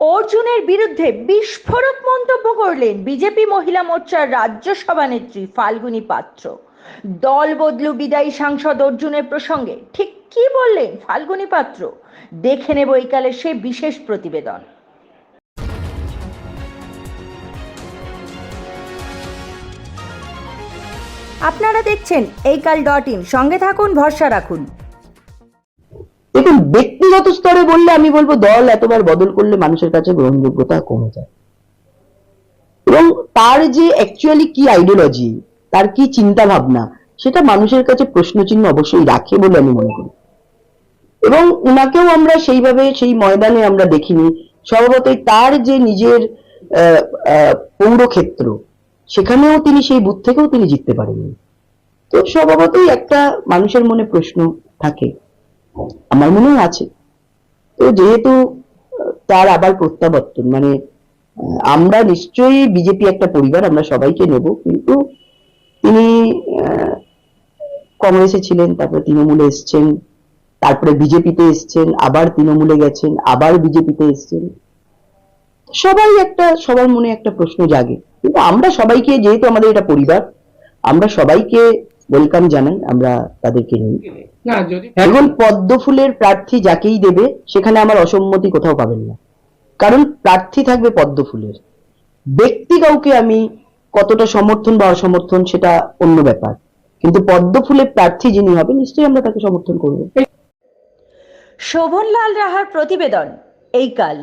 অর্জুনের বিরুদ্ধে বিস্ফোরক মন্তব্য করলেন বিজেপি মহিলা মোর্চার রাজ্য সভানেত্রী ফাল্গুনী পাত্র। দল বদলু বিদায়ী সাংসদ অর্জুনের প্রসঙ্গে ঠিক কি বললেন ফাল্গুনী পাত্র? দেখে নেব এইকালে সে বিশেষ প্রতিবেদন। আপনারা দেখছেন এইকাল ডট ইন। সঙ্গে থাকুন, ভরসা রাখুন। দেখুন ব্যক্তিগত স্তরে বললে আমি বলব, দল এতবার বদল করলে মানুষের কাছে গ্রহণযোগ্যতা কমে যায়। এবং তার যে অ্যাকচুয়ালি কি আইডিওলজি তার কি চিন্তা ভাবনা সেটা মানুষের কাছে প্রশ্নচিহ্ন অবশ্যই রাখে বলে আমি মনে করি। এবং উনাকেও আমরা সেইভাবে, সেই ময়দানে আমরা দেখিনি। স্বভাবতই তার যে নিজের পৌরক্ষেত্র, সেখানেও তিনি সেই বুথ থেকেও তিনি জিততে পারেননি। তো স্বভাবতই একটা মানুষের মনে প্রশ্ন থাকে। আমার মনে হয় আছে। তো যেহেতু তার আবার প্রত্যাবর্তন মানে আমরা নিশ্চয়ই বিজেপি একটা পরিবার, আমরা সবাইকে নেব, কিন্তু তিনি কংগ্রেসে ছিলেন, তারপরে তৃণমূলে এসছেন, তারপরে বিজেপিতে এসছেন, আবার তৃণমূলে গেছেন, আবার বিজেপিতে এসছেন। সবাই একটা, সবার মনে একটা প্রশ্ন জাগে। কিন্তু আমরা সবাইকে, যেহেতু আমাদের এটা পরিবার, আমরা সবাইকে ওয়েলকাম জানাই আমরা তাদেরকে নিই এখন পদ্ম ফুলের প্রার্থী যাকেই দেবে সেখানে আমার অসম্মতি কোথাও পাবেন না। কারণ প্রার্থী থাকবে পদ্ম ফুলের ব্যক্তি কাউকে আমি কতটা সমর্থন বা অসমর্থন সেটা অন্য ব্যাপার। কিন্তু পদ্ম ফুলের প্রার্থী যিনি হবে নিশ্চয়ই আমরা তাকে সমর্থন করব। শোভনলাল রাহার প্রতিবেদন এইকাল